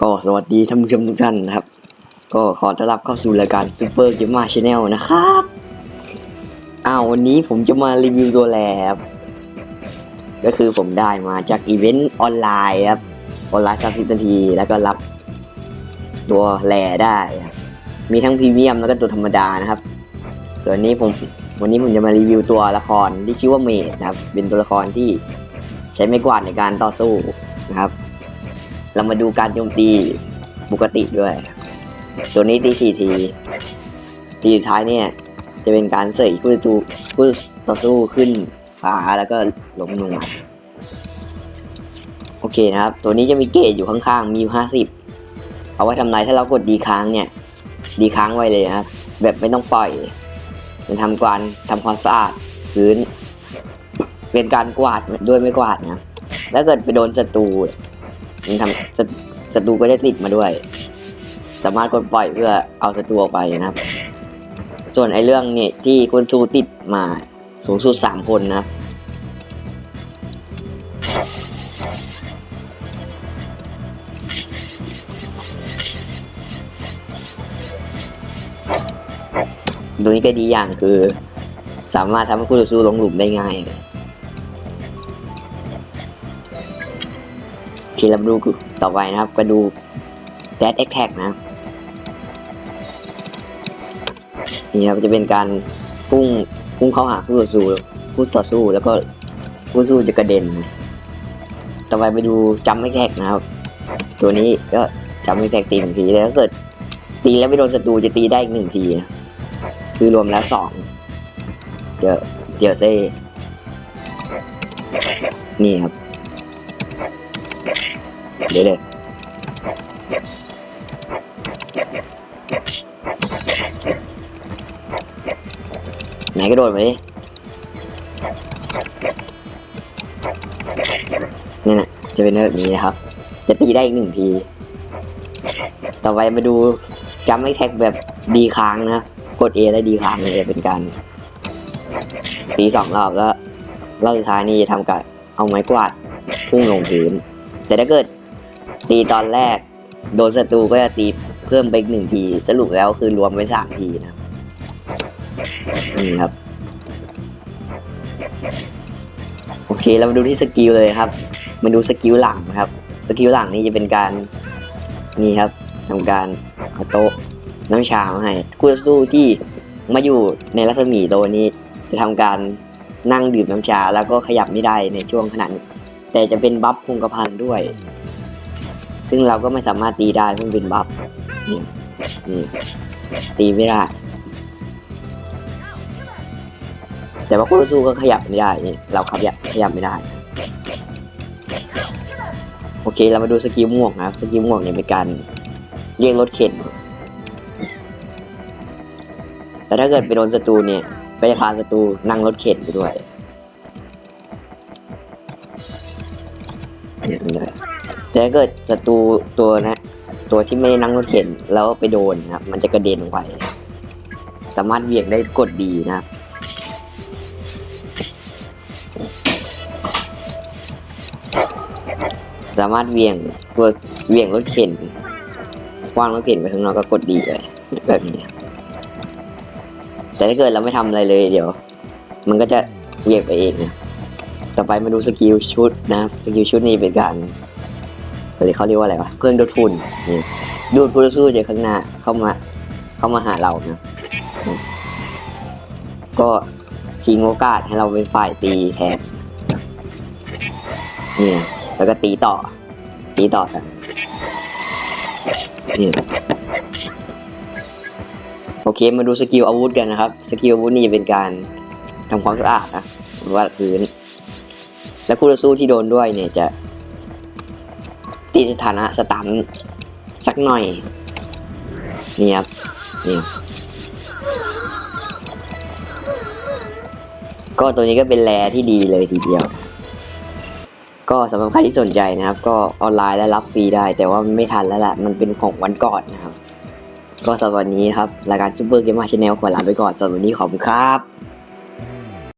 ก็สวัสดีท่านผู้ชมทุกท่านนะครับ ก็ขอต้อนรับเข้าสู่รายการ Super Gamer Channel นะครับอ้าววันนี้ผมจะมารีวิวตัวแลครับก็คือผมได้มาจากอีเวนต์ออนไลน์ครับออนไลน์30นาที แล้วก็รับตัวแลได้มีทั้งพรีเมียมแล้วก็ตัวธรรมดานะครับ ส่วนนี้ผมวันนี้ผมจะมารีวิวตัวละครที่ชื่อว่าเมดนะครับ เป็นตัวละครที่ใช้ไม้กวาดในการต่อสู้นะครับ เรามาดูการโจมตีปกติด้วย ตัวนี้ตีสี่ที ทีสุดท้ายเนี่ย จะเป็นการเสยคู่ต่อคู่ต่อสู้ขึ้นขาแล้วก็ล้มลงมาโอเคนะครับ ตัวนี้จะมีเกจอยู่ข้างๆ มีห้าสิบเอาไว้ทำลายถ้าเรากดดีค้างเนี่ย ดีค้างไว้เลยนะครับ แบบไม่ต้องปล่อย มันทำการทำความสะอาดพื้น เป็นการกวาดด้วยไม่กวาดนะถ้าเกิดไปโดนศัตรู มันทำศัตรูก็จะติดมาด้วย สามารถกดปล่อยเพื่อเอาศัตรูออกไปนะครับ ส่วนไอ้เรื่องนี่ที่คุณครูติดมาสูงสุดสามคนนะครับตรงนี้ก็ดีอย่างคือ สามารถทำให้คู่ต่อสู้ลงหลุมได้ง่าย ทีเรามาดูต่อไปนะครับ ก็ดู d ด a แ Attack นะนี่ครับจะเป็นการพุ่งพุ่งเข้าหาคู่ต่อสู้คู่ต่อสู้แล้วก็คู่สู้จะกระเด็น ต่อไปไปดูจำไม่แท็กนะครับ ตัวนี้ก็จำไม่แท็กตีหนึ่งทีแล้วถ้าเกิดตีแล้วไม่โดนศัตรูจะตีได้อีกหนึ่งทีนะคือรวมแล้วสองเดี๋ยวเดี๋ยวเซ่นี่ครับ เดี๋ยวเลยไหนกระโดดมาดินี่นะจะเป็นแบบนี้นะครับ จะตีได้อีกหนึ่งที ต่อไปมาดูจำไม่แท็กแบบดีค้างนะ กด A ได้ดีค้างเลยเป็นการตีสองรอบแล้วรอบสุดท้ายนี่จะทำกับเอาไม้กวาดพุ่งลงพื้น แต่ถ้าเกิด ตีตอนแรก โดนศัตรูก็จะตีเพิ่มไปอีกหนึ่งที สรุปแล้วคือรวมเป็นสามทีนะนี่ครับ โอเคเรามาดูที่สกิลเลยครับ มาดูสกิลหลังครับ สกิลหลังนี่จะเป็นการนี่ครับทำการเอาโต๊ะน้ำชามาให้คู่ต่อสู้ที่มาอยู่ในรัศมีตัวนี้ จะทำการนั่งดื่มน้ำชา แล้วก็ขยับไม่ได้ในช่วงขนาดแต่จะเป็นบัฟพุงกระพันด้วย ซึ่งเราก็ไม่สามารถตีได้เพราะมันเป็นบัฟนี่นี่ตีไม่ได้ แต่ว่าคู่ต่อสู้ก็ขยับไม่ได้นี่เราขยับขยับไม่ได้ โอเคเรามาดูสกิลม่วงนะครับสกิลม่วงเนี่ยเป็นการเรียกรถเข็น แต่ถ้าเกิดไปโดนศัตรูเนี่ยไปพาศัตรูนั่งรถเข็นไปด้วยเนี่ยเลย แต่ถ้าเกิดศัตรูตัวนะตัวที่ไม่ได้นั่งรถเข็นแล้วไปโดนนะครับ มันจะกระเด็นลงไป สามารถเหวี่ยงได้กดดีนะครับสามารถเวี่ยงตัวเวี่ยงรถเข็นคว้างรถเข็นไปข้างนอกก็กดดีเลยแบบนี้ แต่ถ้าเกิดเราไม่ทำอะไรเลยเดี๋ยว มันก็จะเวียงไปเอง ต่อไปมาดูสกิลชุดนะสกิลชุดนี้เป็นการ หรือเขาเรียกว่าอะไรวะเครื่องดูดฝุ่นนี่ดูดผู้ต่อสู้จากข้างหน้าเข้ามาเข้ามาหาเรานะก็ชิงโอกาสให้เราเป็นฝ่ายตีแทนนี่แล้วก็ตีต่อ ตีต่อกันนี่โอเคมาดูสกิลอาวุธกันนะครับ สกิลอาวุธนี่จะเป็นการทำความสะอาดนะว่าพื้นและคู่ต่อสู้ที่โดนด้วยเนี่ยจะ ตีสถานะสตันสักหน่อยนี่ครับนี่ก็ตัวนี้ก็เป็นแรที่ดีเลยทีเดียว ก็สำหรับใครที่สนใจนะครับ ก็ออนไลน์และรับฟรีได้ แต่ว่ามันไม่ทันแล้วแหละมันเป็นของวันก่อนนะครับ ก็สำหรับวันนี้ครับรายการซูเปอร์เกมมาชแนลขอลาไปก่อนสำหรับวันนี้ขอบคุณครับ